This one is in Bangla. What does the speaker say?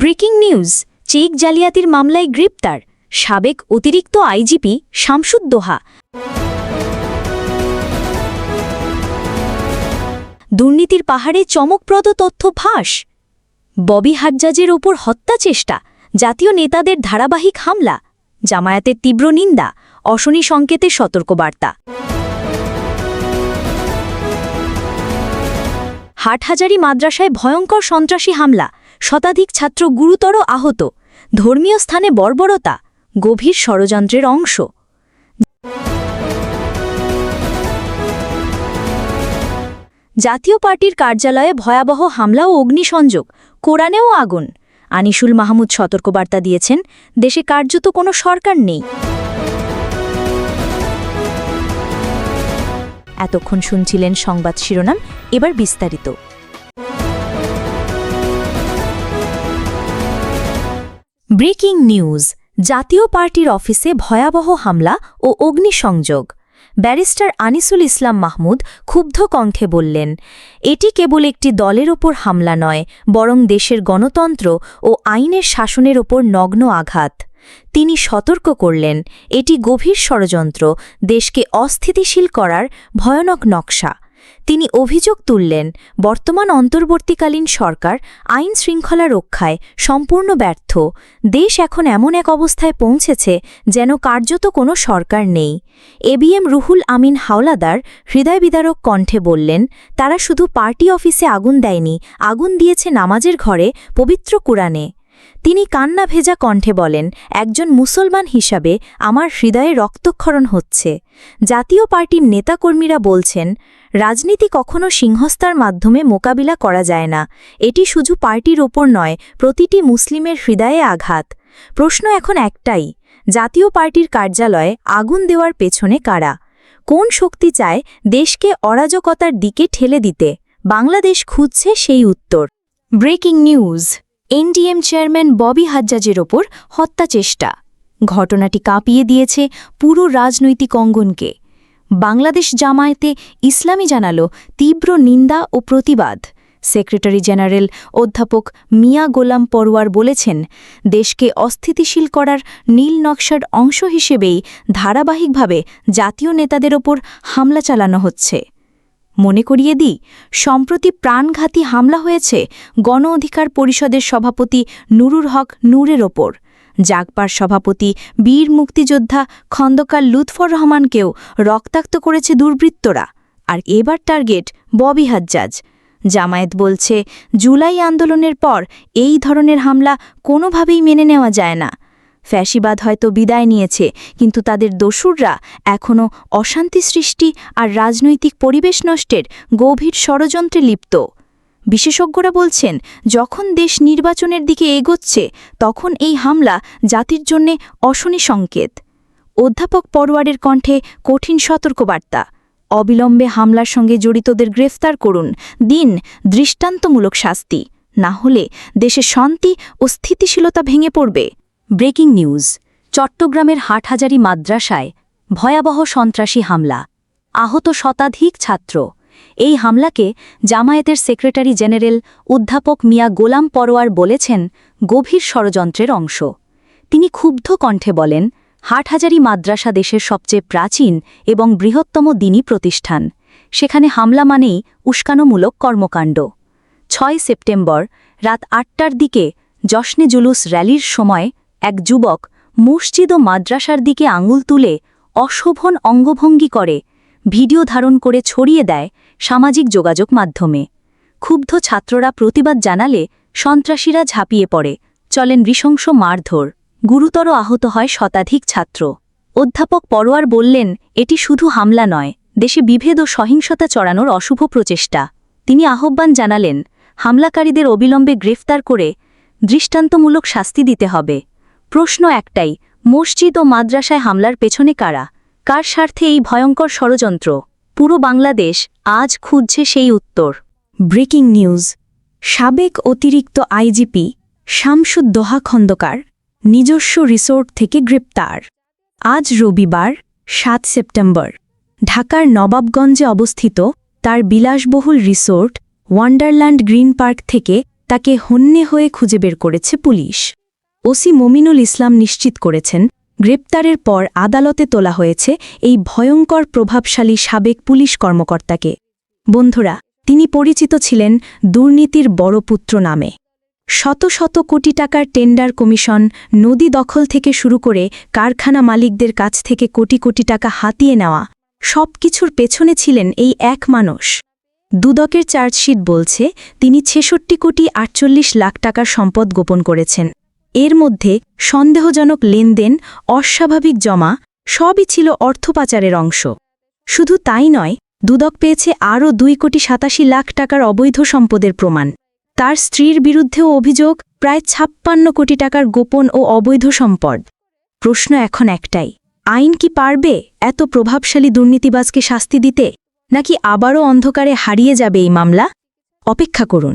ব্রেকিং নিউজ, চেক জালিয়াতির মামলায় গ্রেপ্তার, সাবেক অতিরিক্ত আইজিপি শামসুদ্দোহা দুর্নীতির পাহাড়ে চমকপ্রদ তথ্য ফাঁস। ববি হাজ্জাজের ওপর হত্যা চেষ্টা, জাতীয় নেতাদের ধারাবাহিক হামলা, জামায়াতের তীব্র নিন্দা, অশনি সংকেতে সতর্কবার্তা। হাটহাজারি মাদ্রাসায় ভয়ঙ্কর সন্ত্রাসী হামলা শতাধিক ছাত্র গুরুতর আহত। ধর্মীয় স্থানে বর্বরতা, গভীর ষড়যন্ত্রের অংশ। জাতীয় পার্টির কার্যালয়ে ভয়াবহ হামলা ও অগ্নিসংযোগ, কোরআনেও আগুন। আনিসুল মাহমুদ সতর্কবার্তা দিয়েছেন, দেশে কার্যত কোনো সরকার নেই। এতক্ষণ শুনছিলেন সংবাদ শিরোনাম, এবার বিস্তারিত। ব্রেকিং নিউজ, জাতীয় পার্টির অফিসে ভয়াবহ হামলা ও অগ্নিসংযোগ। ব্যারিস্টার আনিসুল ইসলাম মাহমুদ ক্ষুব্ধ কণ্ঠে বললেন, এটি কেবল একটি দলের ওপর হামলা নয়, বরং দেশের গণতন্ত্র ও আইনের শাসনের ওপর নগ্ন আঘাত। তিনি সতর্ক করলেন, এটি গভীর ষড়যন্ত্র, দেশকে অস্থিতিশীল করার ভয়ানক নকশা। তিনি অভিযোগ তুললেন, বর্তমান অন্তর্বর্তীকালীন সরকার আইন শৃঙ্খলা রক্ষায় সম্পূর্ণ ব্যর্থ। দেশ এখন এমন এক অবস্থায় পৌঁছেছে যেন কার্যত কোনো সরকার নেই। এবিএম রুহুল আমিন হাওলাদার হৃদয়বিদারক কণ্ঠে বললেন, তারা শুধু পার্টি অফিসে আগুন দেয়নি, আগুন দিয়েছে নামাজের ঘরে পবিত্র কুরআনে। তিনি কান্না ভেজা কণ্ঠে বলেন, একজন মুসলমান হিসাবে আমার হৃদয়ে রক্তক্ষরণ হচ্ছে। জাতীয় পার্টির নেতাকর্মীরা বলছেন, রাজনীতি কখনো সিংহস্তার মাধ্যমে মোকাবিলা করা যায় না। এটি শুধু পার্টির ওপর নয়, প্রতিটি মুসলিমের হৃদয়ে আঘাত। প্রশ্ন এখন একটাই, জাতীয় পার্টির কার্যালয়ে আগুন দেওয়ার পেছনে কারা? কোন শক্তি চায় দেশকে অরাজকতার দিকে ঠেলে দিতে? বাংলাদেশ খুঁজছে সেই উত্তর। Breaking news. NDM chairman Bobby হাজ্জাজের ওপর হত্যা চেষ্টা। ঘটনাটি কাঁপিয়ে দিয়েছে পুরো রাজনৈতিক অঙ্গনকে। বাংলাদেশ জামায়াতে ইসলামী জানালো তীব্র নিন্দা ও প্রতিবাদ। সেক্রেটারি জেনারেল অধ্যাপক মিয়া গোলাম পরোয়ার বলেছেন, দেশকে অস্থিতিশীল করার নীল নকশার অংশ হিসেবেই ধারাবাহিকভাবে জাতীয় নেতাদের ওপর হামলা চালানো হচ্ছে। মনে করিয়ে দিই, সম্প্রতি প্রাণঘাতী হামলা হয়েছে গণ অধিকার পরিষদের সভাপতি নুরুর হক নূরের ওপর। জাগপার সভাপতি বীর মুক্তিযোদ্ধা খন্দকার লুৎফর রহমানকেও রক্তাক্ত করেছে দুর্বৃত্তরা। আর এবার টার্গেট ববি হাজ্জাজ। জামায়াত বলছে, জুলাই আন্দোলনের পর এই ধরনের হামলা কোনোভাবেই মেনে নেওয়া যায় না। ফ্যাসিবাদ হয়তো বিদায় নিয়েছে, কিন্তু তাদের দোসুররা এখনও অশান্তি সৃষ্টি আর রাজনৈতিক পরিবেশ নষ্টের গভীর ষড়যন্ত্রে লিপ্ত। বিশেষজ্ঞরা বলছেন, যখন দেশ নির্বাচনের দিকে এগোচ্ছে, তখন এই হামলা জাতির জন্যে অশনি সংকেত। অধ্যাপক পরোয়ারের কণ্ঠে কঠিন সতর্কবার্তা। অবিলম্বে হামলার সঙ্গে জড়িতদের গ্রেফতার করুন। দিন দৃষ্টান্তমূলক শাস্তি। না হলে দেশে শান্তি ও স্থিতিশীলতা ভেঙে পড়বে। ব্রেকিং নিউজ, চট্টগ্রামের হাটহাজারি মাদ্রাসায় ভয়াবহ সন্ত্রাসী হামলা। আহত শতাধিক ছাত্র। এই হামলাকে জামায়াতের সেক্রেটারি জেনারেল অধ্যাপক মিয়া গোলাম পরোয়ার বলেছেন গভীর ষড়যন্ত্রের অংশ। তিনি ক্ষুব্ধ কণ্ঠে বলেন, হাটহাজারি মাদ্রাসা দেশের সবচেয়ে প্রাচীন এবং বৃহত্তম দিনী প্রতিষ্ঠান। সেখানে হামলা মানেই উস্কানোমূলক কর্মকাণ্ড। ছয় সেপ্টেম্বর রাত আটটার দিকে জশ্নে জুলুস র্যালির সময় এক যুবক মসজিদ ও মাদ্রাসার দিকে আঙুল তুলে অশোভন অঙ্গভঙ্গি করে, ভিডিও ধারণ করে ছড়িয়ে দেয় সামাজিক যোগাযোগ মাধ্যমে। ক্ষুব্ধ ছাত্ররা প্রতিবাদ জানালে সন্ত্রাসীরা ঝাঁপিয়ে পড়ে। চলেন নৃশংস মারধর। গুরুতর আহত হয় শতাধিক ছাত্র। অধ্যাপক পরোয়ার বললেন, এটি শুধু হামলা নয়, দেশে বিভেদ ও সহিংসতা চড়ানোর অশুভ প্রচেষ্টা। তিনি আহ্বান জানালেন, হামলাকারীদের অবিলম্বে গ্রেফতার করে দৃষ্টান্তমূলক শাস্তি দিতে হবে। প্রশ্ন একটাই, মসজিদ ও মাদ্রাসায় হামলার পেছনে কারা? কার স্বার্থে এই ভয়ঙ্কর ষড়যন্ত্র? পুরো বাংলাদেশ আজ খুঁজছে সেই উত্তর। Breaking news. সাবেক অতিরিক্ত আইজিপি শামসুদ্দোহা খন্দকার নিজস্ব রিসোর্ট থেকে গ্রেপ্তার। আজ রবিবার, সাত সেপ্টেম্বর। ঢাকার নবাবগঞ্জে অবস্থিত তার বিলাসবহুল রিসোর্ট ওয়ান্ডারল্যান্ড গ্রিন পার্ক থেকে তাকে হন্যে হয়ে খুঁজে বের করেছে পুলিশ। ওসি মমিনুল ইসলাম নিশ্চিত করেছেন, গ্রেপ্তারের পর আদালতে তোলা হয়েছে এই ভয়ঙ্কর প্রভাবশালী সাবেক পুলিশ কর্মকর্তাকে। বন্ধুরা, তিনি পরিচিত ছিলেন দুর্নীতির বড় পুত্র নামে। শত শত কোটি টাকার টেন্ডার কমিশন নদী দখল থেকে শুরু করে কারখানা মালিকদের কাছ থেকে কোটি কোটি টাকা হাতিয়ে নেওয়া, সবকিছুর পেছনে ছিলেন এই এক মানুষ। দুদকের চার্জশিট বলছে, তিনি ছেষট্টি কোটি আটচল্লিশ লাখ টাকার সম্পদ গোপন করেছেন। এর মধ্যে সন্দেহজনক লেনদেন, অস্বাভাবিক জমা, সবই ছিল অর্থপাচারের অংশ। শুধু তাই নয়, দুদক পেয়েছে আরও দুই কোটি সাতাশি লাখ টাকার অবৈধ সম্পদের প্রমাণ। তার স্ত্রীর বিরুদ্ধেও অভিযোগ, প্রায় ছাপ্পান্ন কোটি টাকার গোপন ও অবৈধ সম্পদ। প্রশ্ন এখন একটাই, আইন কি পারবে এত প্রভাবশালী দুর্নীতিবাজকে শাস্তি দিতে, নাকি আবারও অন্ধকারে হারিয়ে যাবে এই মামলা? অপেক্ষা করুন।